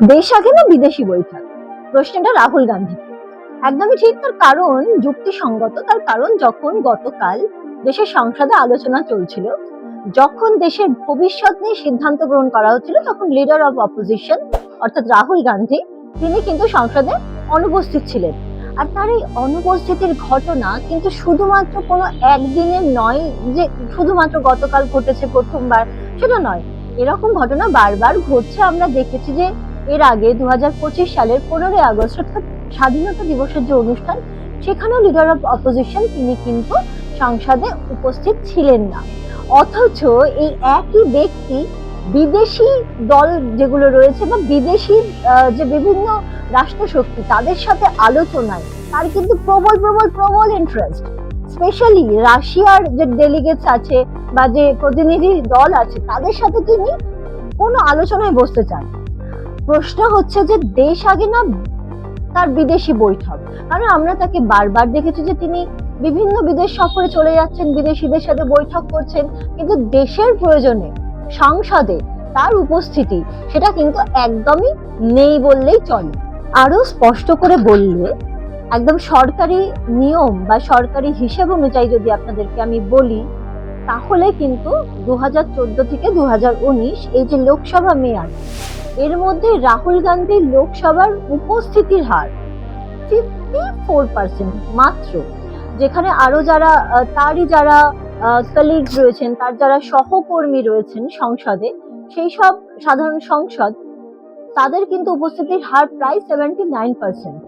দেশ আগে না বিদেশি বৈঠক প্রশ্নটা রাহুল গান্ধী একদমই ঠিক তার কারণ যুক্তিসঙ্গত, তার কারণ যখন গতকাল দেশের সংসদে আলোচনা চলছিল, যখন দেশের ভবিষ্যৎ নিয়ে সিদ্ধান্ত গ্রহণ করা হচ্ছিল, তখন লিডার অফ অপোজিশন অর্থাৎ রাহুল গান্ধী, তিনি কিন্তু সংসদে অনুপস্থিত ছিলেন। আর তার এই অনুপস্থিতির ঘটনা কিন্তু শুধুমাত্র কোনো একদিনের নয় যে শুধুমাত্র গতকাল ঘটেছে প্রথমবার, সেটা নয়। এরকম ঘটনা বারবার ঘটছে। আমরা দেখেছি যে এর আগে দু হাজার পঁচিশ সালের পনেরোই আগস্ট, অর্থাৎ স্বাধীনতা দিবসের যে অনুষ্ঠান, সেখানেও লিডার অফ অপোজিশন তিনি কিন্তু সংসদে উপস্থিত ছিলেন না। অথচ এই একই ব্যক্তি বিদেশি দল যেগুলো রয়েছে বা বিদেশি যে বিভিন্ন রাষ্ট্রশক্তি, তাদের সাথে আলোচনায় তার কিন্তু প্রবল প্রবল প্রবল ইন্টারেস্ট স্পেশালি রাশিয়ার যে ডেলিগেটস আছে বা যে প্রতিনিধি দল আছে, তাদের সাথে তিনি কোনো আলোচনায় বসতে চান প্রশ্ন হচ্ছে যে দেশ আগে না তার বিদেশি বৈঠক? কারণ আমরা তাকে বারবার দেখেছি যে তিনি বিভিন্ন বিদেশ সফরে চলে যাচ্ছেন, বিদেশিদের সাথে বৈঠক করছেন, কিন্তু দেশের প্রয়োজনে, সংসদে তার উপস্থিতি সেটা কিন্তু একদমই নেই বললেই চলে। আরও স্পষ্ট করে বললে, একদম সরকারি নিয়ম বা সরকারি হিসেব অনুযায়ী যদি আপনাদেরকে আমি বলি, তাহলে কিন্তু দু হাজার চোদ্দ থেকে দু হাজার উনিশ এই যে লোকসভা মেয়াদ এর মধ্যে রাহুল গান্ধীর লোকসভার উপস্থিতির হার ফিফটি ফোর পার্সেন্ট মাত্র, যেখানে আরও যারা তারই যারা কলিগ রয়েছেন, তার যারা সহকর্মী রয়েছেন সংসদে, সেই সব সাধারণ সংসদ, তাদের কিন্তু উপস্থিতির হার প্রায় সেভেন্টি নাইন পার্সেন্ট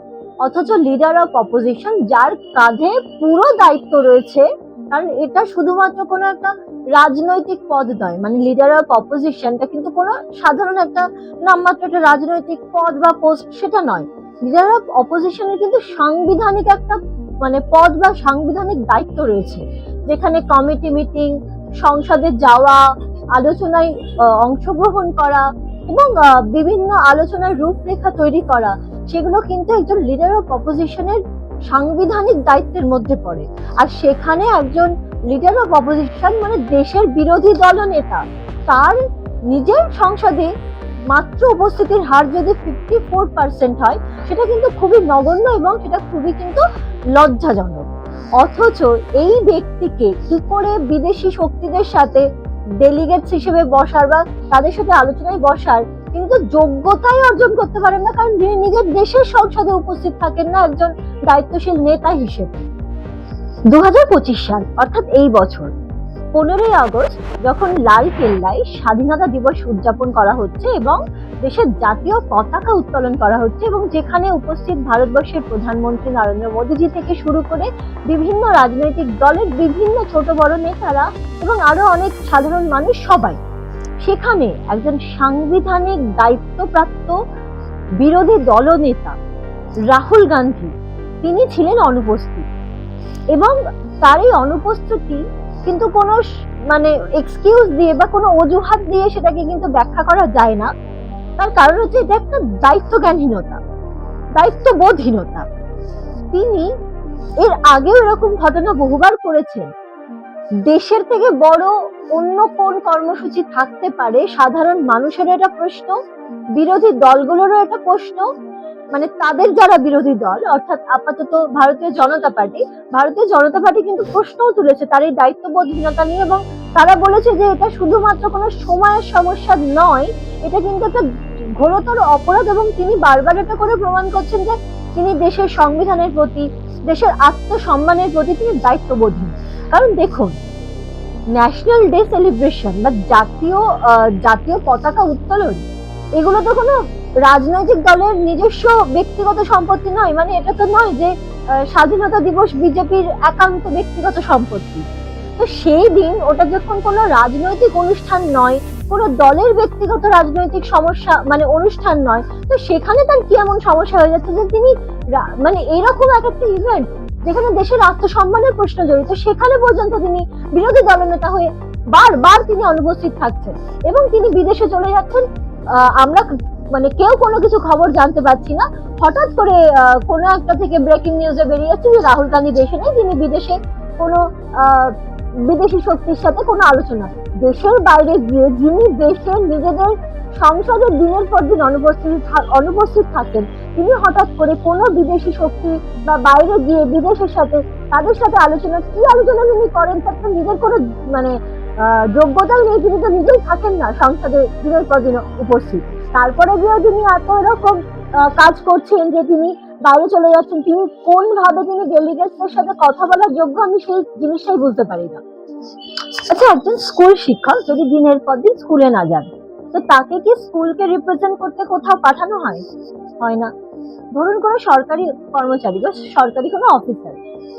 অথচ লিডার অফ অপোজিশন যার কাঁধে পুরো দায়িত্ব রয়েছে, কারণ এটা শুধুমাত্র কোনো একটা রাজনৈতিক পদ নয় মানে লিডার অফ অপোজিশনটা কিন্তু কোনো সাধারণ একটা নামমাত্র একটা রাজনৈতিক পদ বা পোস্ট সেটা নয়। লিডার অফ অপোজিশনের কিন্তু সাংবিধানিক একটা মানে পদ বা সাংবিধানিক দায়িত্ব রয়েছে। যেখানে কমিটি মিটিং সংসদে যাওয়া, আলোচনায় অংশগ্রহণ করা এবং বিভিন্ন আলোচনার রূপরেখা তৈরি করা, সেগুলো কিন্তু একজন লিডার অফ অপোজিশনের সাংবিধানিক দায়িত্বের মধ্যে পড়ে। আর সেখানে একজন লিডার অফ অপোজিশন মানে দেশের বিরোধী দলনেতা তার নিজের সংসদে মাত্র উপস্থিতির হার যদি ফিফটি ফোর পার্সেন্ট হয়, সেটা কিন্তু খুবই নগণ্য এবং সেটা খুবই কিন্তু লজ্জাজনক। অথচ এই ব্যক্তিকে কি করে বিদেশি শক্তিদের সাথে ডেলিগেটস হিসেবে বসার বা তাদের সাথে আলোচনায় বসার কিন্তু যোগ্যতাই অর্জন করতে পারেন না, কারণ তিনি নিজের দেশের সংসদে উপস্থিত থাকেন না একজন দায়িত্বশীল নেতা হিসেবে। দু সাল, অর্থাৎ এই বছর, পনেরোই আগস্ট, যখন লাল কেল্লায় স্বাধীনতা দিবস উদযাপন করা হচ্ছে এবং দেশের জাতীয় পতাকা উত্তোলন করা হচ্ছে এবং যেখানে উপস্থিত ভারতবর্ষের প্রধানমন্ত্রী নরেন্দ্র মোদীজি থেকে শুরু করে বিভিন্ন রাজনৈতিক দলের বিভিন্ন ছোট বড় নেতারা এবং আরও অনেক সাধারণ মানুষ সবাই সেখানে একজন সাংবিধানিক দায়িত্বপ্রাপ্ত বিরোধী দলনেতা রাহুল গান্ধী, তিনি ছিলেন অনুপস্থিত। এবং তার এই অনুপস্থিতি কিন্তু কোনো মানে এক্সকিউজ দিয়ে বা কোনো অজুহাত দিয়ে সেটাকে কিন্তু ব্যাখ্যা করা যায় না। তার কারণ হচ্ছে এটা একটা দায়িত্বজ্ঞানহীনতা, দায়িত্ববোধহীনতা। তিনি এর আগেও এরকম ঘটনা বহুবার করেছেন। দেশের থেকে বড় অন্য কোন কর্মসূচি থাকতে পারে? সাধারণ মানুষের এটা প্রশ্ন, বিরোধী দলগুলোরও এটা প্রশ্ন। মানে তাদের যারা বিরোধী দল, অর্থাৎ আপাতত ভারতীয় জনতা পার্টি, ভারতীয় জনতা পার্টি কিন্তু প্রশ্নও তুলেছে তার এই দায়িত্ববোধহীনতা নিয়ে এবং তারা বলেছে যে এটা শুধুমাত্র কোনো সময়ের সমস্যা নয়, এটা কিন্তু একটা ঘোরতর অপরাধ এবং তিনি বারবার এটা করে প্রমাণ করছেন যে তিনি দেশের সংবিধানের প্রতি, দেশের আত্মসম্মানের প্রতি তিনি দায়িত্ববোধী কারণ দেখুন ন্যাশনাল ডে সেলিব্রেশন বা জাতীয় জাতীয় পতাকা উত্তোলন, এগুলো তো কোনো রাজনৈতিক দলের নিজস্ব ব্যক্তিগত সম্পত্তি নয়। মানে এটা তো নয় যে স্বাধীনতা দিবস বিজেপির একান্ত ব্যক্তিগত সম্পত্তি। তো সেই দিন ওটা যখন কোনো রাজনৈতিক অনুষ্ঠান নয়, কোনো দলের ব্যক্তিগত রাজনৈতিক সমস্যা মানে অনুষ্ঠান নয়, তো সেখানে তার কি এমন সমস্যা হয়ে যাচ্ছে যে তিনি মানে এরকম এক একটা ইভেন্ট যেখানে দেশের আত্মসম্মানের প্রশ্ন জড়িত, সেখানে পর্যন্ত তিনি বিরোধী দলনেতা হয়ে বারবার তিনি অনুপস্থিত থাকছেন এবং তিনি বিদেশে চলে যাচ্ছেন। আমরা মানে কেউ কোনো কিছু খবর জানতে পারছি না। হঠাৎ করে কোনো একটা থেকে ব্রেকিং নিউজে বেরিয়ে যাচ্ছে যে রাহুল গান্ধী দেশে নেই, তিনি বিদেশে কোনো বিদেশি শক্তির সাথে কোনো আলোচনা। দেশের বাইরে গিয়ে যিনি দেশের নিজেদের সংসদের দিনের পর দিন অনুপস্থিত অনুপস্থিত থাকেন। তিনি হঠাৎ করে কোনো বিদেশি শক্তি বা বাইরে গিয়ে বিদেশের সাথে তাদের সাথে আলোচনা কি আলোচনা তিনি করেন তার তো নিজের কোনো মানে যোগ্যতাই নেই। তিনি তো নিজেই থাকেন না সংসদে দিনের পর দিন উপস্থিত। তারপরে গিয়েও তিনি এত এরকম কাজ করছেন যে তিনি বাইরে চলে যাচ্ছেন। তিনি কোন ভাবে তিনি ডেলিগেটসদের সাথে কথা বলার যোগ্য আমি সেই জিনিসটাই বুঝতে পারি না। আচ্ছা একজন স্কুল শিক্ষক যদি দিনের পর দিন স্কুলে না যান তো তাকে কি স্কুলকে রিপ্রেজেন্ট করতে কোথাও পাঠানো হয়? হয় না। ধরুন কোনো সরকারি কর্মচারী বা সরকারি কোনো অফিসার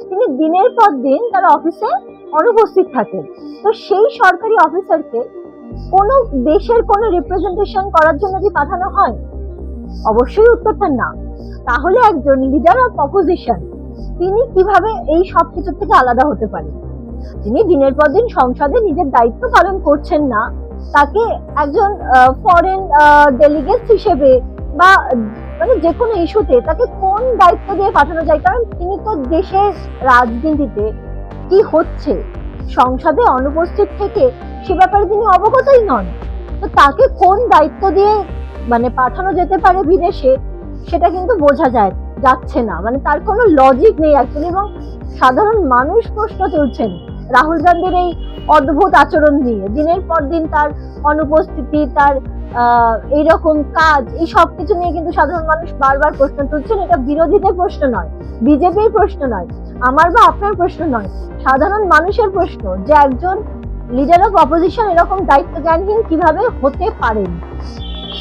তিনি দিনের পর দিন তার অফিসে অনুপস্থিত থাকেন। তো সেই সরকারি অফিসারকে কোনো দেশের কোনো রিপ্রেজেন্টেশন করার জন্য কি পাঠানো হয়? অবশ্যই উত্তরটা না। তাহলে একজন লিডার অফ অপোজিশন তিনি কীভাবে এই সব কিছু থেকে আলাদা হতে পারেন? তিনি দিনের পর দিন সংসদে নিজের দায়িত্ব পালন করছেন না। তাকে একজন ফরেন ডেলিগেট হিসেবে বা মানে যে কোনো ইস্যুতে তাকে কোন দায়িত্ব দিয়ে পাঠানো যায়? কারণ তিনি তো দেশের রাজনীতিতে কি হচ্ছে? সংসদে অনুপস্থিত থেকে সে ব্যাপারে তিনি অবগতই নন। তো তাকে কোন দায়িত্ব দিয়ে মানে পাঠানো যেতে পারে বিদেশে, সেটা কিন্তু বোঝা যায়, যাচ্ছে না। মানে তার কোনো লজিক নেই অ্যাকচুয়ালি এবং সাধারণ মানুষ প্রশ্ন তুলছেন। রাহুল গান্ধীর এই অদ্ভুত আচরণ নিয়ে। দিনের পর দিন তার অনুপস্থিতি, তার এইরকম কাজ, এই সব কিছু নিয়ে কিন্তু সাধারণ মানুষ বারবার প্রশ্ন তুলছেন। এটা বিরোধীদের প্রশ্ন নয়, বিজেপির প্রশ্ন নয়, আমার বা আপনার প্রশ্ন নয়। সাধারণ মানুষের প্রশ্ন, যে একজন লিডার অফ অপোজিশন এরকম দায়িত্ব জ্ঞানহীন কীভাবে হতে পারেন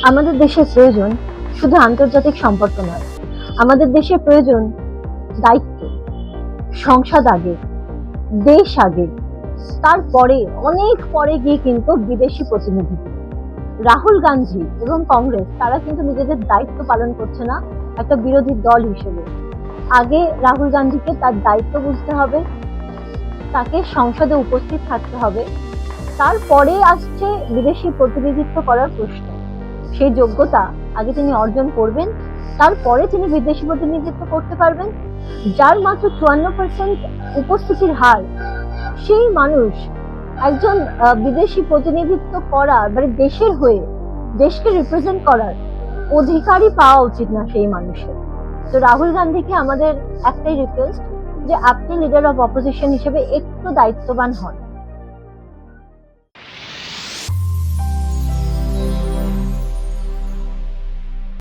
আমাদের দেশের প্রয়োজন শুধু আন্তর্জাতিক সম্পর্ক নয়, আমাদের দেশের প্রয়োজন দায়িত্ব, সংসদ আগে। দেশ আগে। তারপরে, অনেক পরে গিয়ে কিন্তু বিদেশি প্রতিনিধি। রাহুল গান্ধী এবং কংগ্রেস, তারা কিন্তু নিজেদের দায়িত্ব পালন করছে না, একটা বিরোধী দল হিসেবে। আগে রাহুল গান্ধীকে তার দায়িত্ব বুঝতে হবে, তাকে সংসদে উপস্থিত থাকতে হবে। তারপরে আসছে বিদেশি প্রতিনিধিত্ব করার প্রশ্ন। সেই যোগ্যতা আগে তিনি অর্জন করবেন তারপরে তিনি বিদেশি প্রতিনিধিত্ব করতে পারবেন, যার মাত্র চুয়ান্ন পার্সেন্ট উপস্থিতির হার। সেই মানুষ একজন বিদেশি প্রতিনিধিত্ব করার মানে দেশের হয়ে দেশকে রিপ্রেজেন্ট করার অধিকারই পাওয়া উচিত না সেই মানুষের। তো রাহুল গান্ধীকে আমাদের একটাই রিকোয়েস্ট যে আপনি লিডার অফ অপোজিশন হিসেবে একটু দায়িত্ববান হন।